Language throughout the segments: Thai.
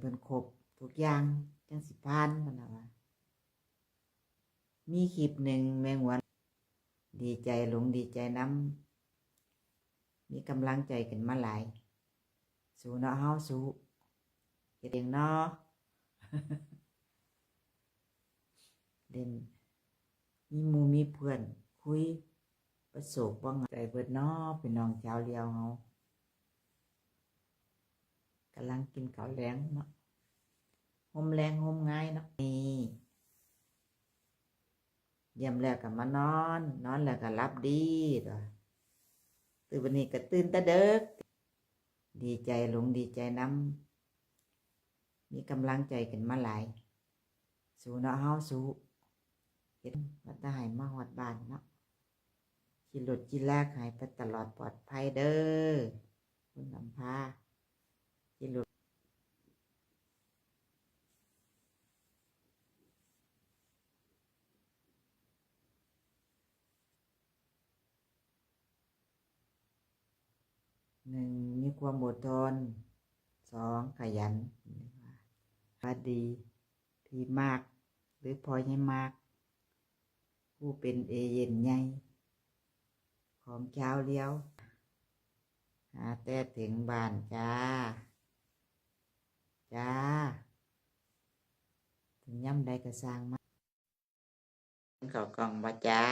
เพิ่นครบทุกอย่างจังสิผ่านพะนะว่ามีคลิปหนึ่งแมงวันดีใจหลงดีใจน้ำมีกำลังใจขึ้นมาหลาย สู้เนาะเฮาสู้เฮ็ดเองเนาะเล่นมีมูมีเพื่อน คุย ประสบว่างใจเบิดเนาะเป็นน้องชาวเลียวเฮา กำลังกินข้าวแรงเนาะหมแรงหมง่ายเนาะนี่เยี่ยมแล้วก็มานอน นอนแล้วก็รับดีตัวตื่นวันนี้ก็ตื่นตะเด็ก ดีใจหลงดีใจน้ำมีกำลังใจขึ้นมาหลาย สู้เนาะเฮาสู้เห็นว่าตาหายมาหอดบานเนาะขี่รถขี่ลากหายไปตลอดปลอดภัยเด้อคุณนำพา หนึ่งมีความอดทนสองขยันว่าดีที่มาก หรือพอให้มาก ผู้เป็นเอเย่นใหญ่ของเช้าเลี้ยว หาแต่ถึงบ้านจ้า จ้าถึงย่ำใดก็สร้างมาเขากล่องบ่จ้า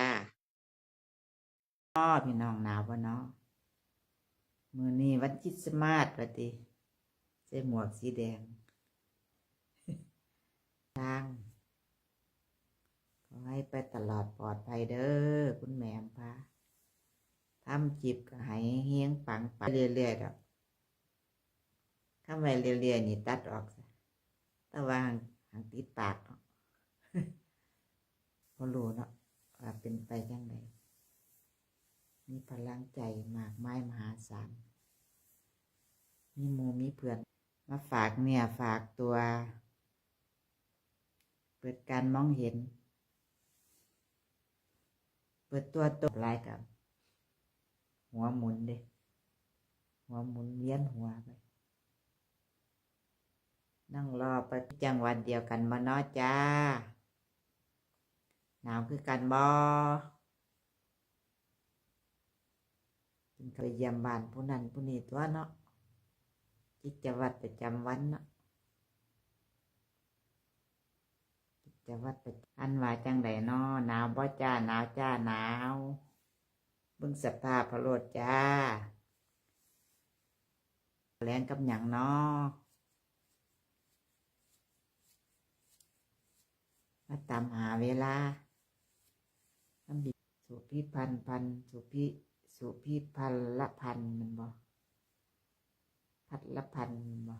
อ้อพี่น้องหนาวบ่เนาะมือนี้วันคริดสต์มาสปฏิใส่หมวกสีแดงทางขอให้ไปตลอดปลอดภัยเด้อคุณแม่อำพาทำจิบก็ให้เฮียงปังไปเรื่อยๆดอก ข้าไปเรื่ยๆนี่ตัดออกซะต่ว่าหางหางติดปากเนาะพอรู้เนาะว่าเป็นไปยังไงมีพลังใจมากไมายมหาศาล มีหมูมีเพื่อน มาฝากเนี่ยฝากตัว เปิดการมองเห็น เปิดตัวตกลายกับ หัวหมุนเด้หัวหมุนเวียนหัวไป นั่งรอไปจังวัดเดียวกันมาเนาะจ้า หนาวคือกันบอเป็นเคยเยี่ยมบ้านผู้นั้นผู้นี้ตัวเนาะกิจวัตรประจำวันเนาะจะวัดไปอันว่าจังไดนอหนาวบ่จ้าหนาวจ้าหนาวเบิ่งสภาพพระโลดจ้า แรงกับหยังนอ มาตามหาเวลาทำบิสุพิพันธ์พันสุพิสุพิพันละพันมันบ่พัดละพันบ่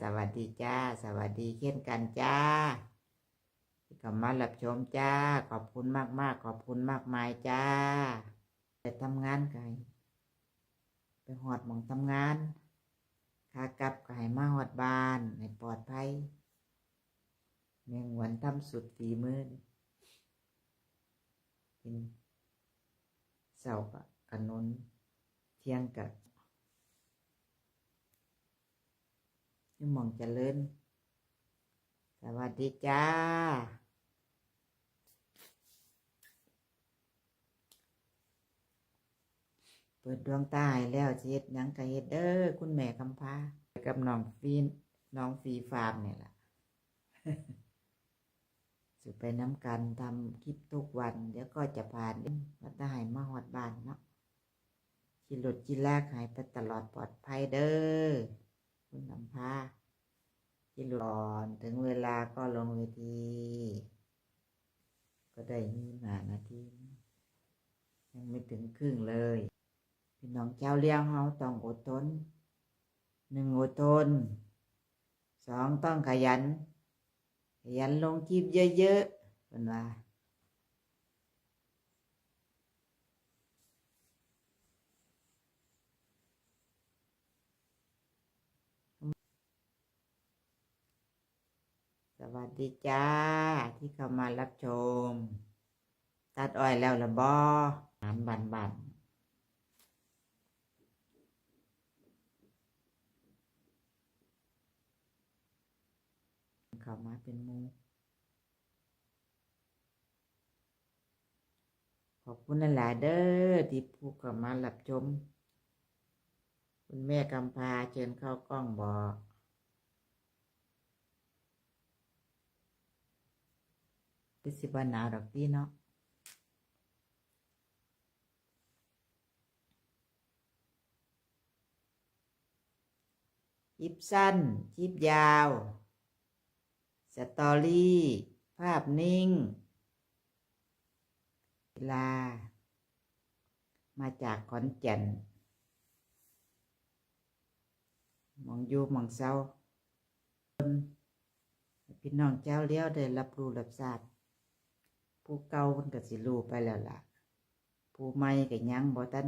สวัสดีจ้า สวัสดีเช่นกันจ้าที่เข้ามารับชมจ้า ขอบคุณมากมากๆ ขอบคุณมากมายจ้าไปทำงานไกไปหอดมองทำงานขากลับก็ให้มาหอดบ้านให้ปลอดภัย เมียงหวนทำสุดฝีมือกินเสาร์กะขนุนเที่ยงกับนี่มองเจริญสวัสดีจ้า เปิดดวงตาแล้วเฮ็ดหยังก็เฮ็ดเด้อคุณแม่คำพากับน้องฟีนน้องฟีฟาร์มเนี่ยล่ะ สิไปน้ำกันทำคลิปทุกวัน เดี๋ยวก็จะผ่านวัดได้มาหอดบ้านเนาะขี่รถขี่ลากหายไปตลอดปลอดภัยเด้อคุณนำพาที่รอนถึงเวลาก็ลงเวที ก็ได้ยี่หานาทียังไม่ถึงครึ่งเลยพี่น้องเจ้าเลี้ยงเฮาต้องอดทนหนึ่งอดทนสองต้องขยัน ขยันลงคลิปเยอะๆเป็นว่าสวัสดีจ้าที่เข้ามารับชม ตัดอ้อยแล้วละบอหานบันบัน เข้ามาเป็นมูขอบคุณหลายเด้อที่ผู้เข้ามารับชม คุณแม่กำพาเชิญเข้ากล้องบอกคือสิบหนาวดอกพี่เนาะคลิปสั้นคลิปยาว สตอรี่ ภาพนิ่งเวลา มาจากขอนแก่นมองอยู่มองเศร้าพี่น้องเจ้าเลี้ยวได้รับรู้รับทราบผู้เก่ามันก็สิรู้ไปแล้วล่ะ ผู้ใหม่ก็ยังบ่ทัน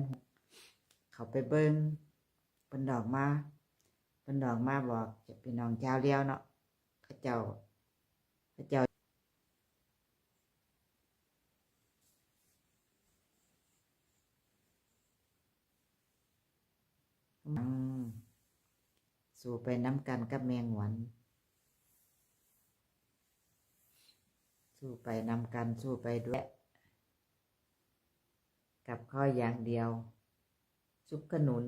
เขาไปเบิ่งเพิ่นดอกมาเพิ่นดอกมาบอกจะพี่น้องชาเลี้ยวเนาะเขาเจ้า เขาเจ้าสู่ไปน้ำกันกับแมงหวนสู้ไปน้ำกันสู้ไปด้วย กับข้ออย่างเดียว ซุปขนุน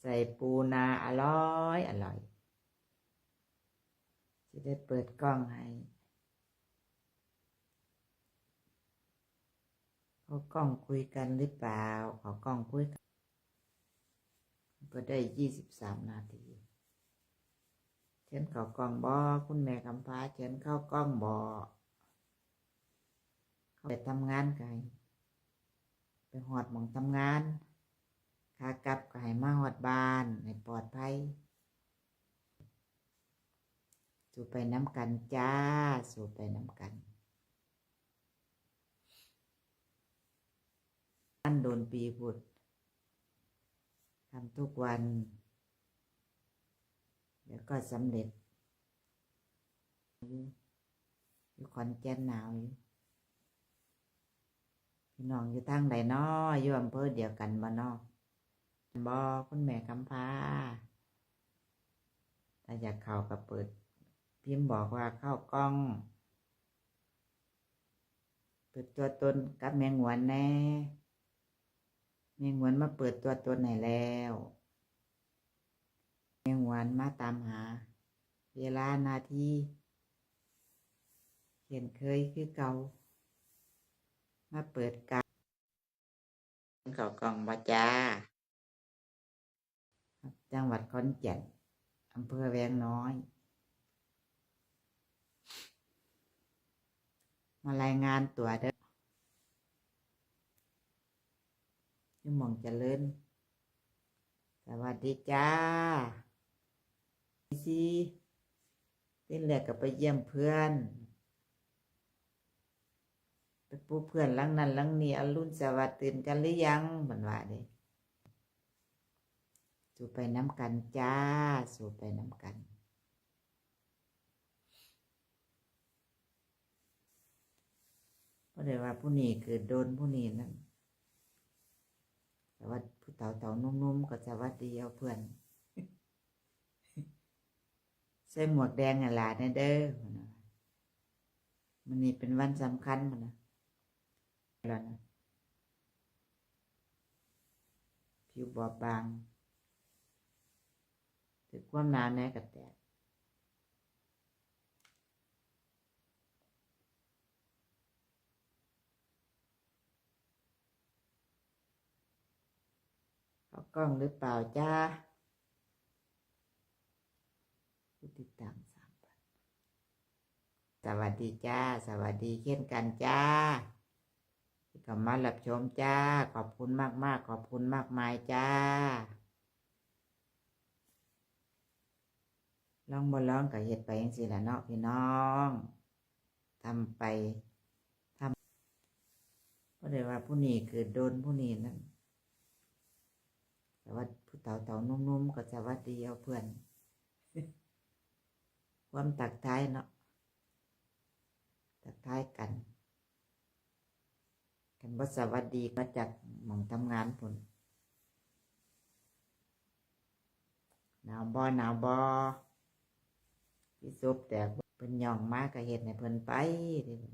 ใส่ปูนาอร่อย อร่อย จะได้เปิดกล้องให้เขากล้องคุยกันหรือเปล่าขอกล้องคุยกันก็ได้ยี่สิบสามนาทีเชิญเข้ากล้องบอคุณแม่กำพร้าเชิญเข้ากล้องบอเขาไปทำงานไกไปหอดหมองทำงานขากลับก็ให้มาหอดบ้านให้ปลอดภัย สู่ไปน้ำกันจ้า สู่ไปน้ำกันอันโดนปีพุดทำทุกวัน เดี๋ยวก็สำเร็จอยู่ขอนแก่นหนาวอยู่พี่น้องอยู่ทางไหนน้ออยู่อำเภอเดียวกันบ่นอบอคุณแม่กำพาถ้าอยากเข้าก็เปิด พิมพ์บอกว่าเข้ากล้องเปิดตัวตนกับแมงหวนแน่แมงหวนมาเปิดตัวตนไหนแล้ว แมงหวนมาตามหา เวลานาทีเขียนเคยคือเก่า มาเปิดกันเข้ากล้องบ่จ้าจังหวัดขอนแก่นอำเภอแวงน้อย มารายงานตัวเด้อยุ่มองเจริญสวัสดีจ้าซีที่แรกก็ไปเยี่ยมเพื่อน ไปปูเพื่อนลังนั้นลังนี้อรุณสวัสดิ์ตื่นกันหรือยังเหมือนว่าเด้สู่ไปน้ำกันจ้า สู่ไปน้ำกัน เพราะเดี๋ยว่าผู้นี้คือโดนผู้นี้นั่นแต่ว่าผู้เต่าเต่านุ่มๆก็จะวัดดีเอาเพื่อนใส่หมวกแดงอะล่ะแน่เด้อมันนี่เป็นวันสำคัญมันนะแล้วนะผิวบอบบางถือความหนาแน่กับแตก เอากล้องหรือเปล่าจ้าผู้ติดตามสามพันสวัสดีจ้า สวัสดีเช่นกันจ้าที่เข้ามารับชมจ้า ขอบคุณมากมาก ๆ ขอบคุณมากมายจ้า ลองบ่ลองก็เฮ็ดไปจังซี่ล่ะเนาะพี่น้องทำไปทำบ่ได้ว่าผู้นี้คือโดนผู้นี้นั่น แต่ว่าผู้เฒ่าเฒ่านุ่มๆก็สวัสดีเอาเพื่อน ความตักท้ายเนาะตักท้ายกันกันบ่สวัสดีมาจากหม่องทำงานพุ่นหนาวบ่หนาวบ่พี่ซุปแตกเพิ่นย่องมาก็เฮ็ดให้เพิ่นไปด้อ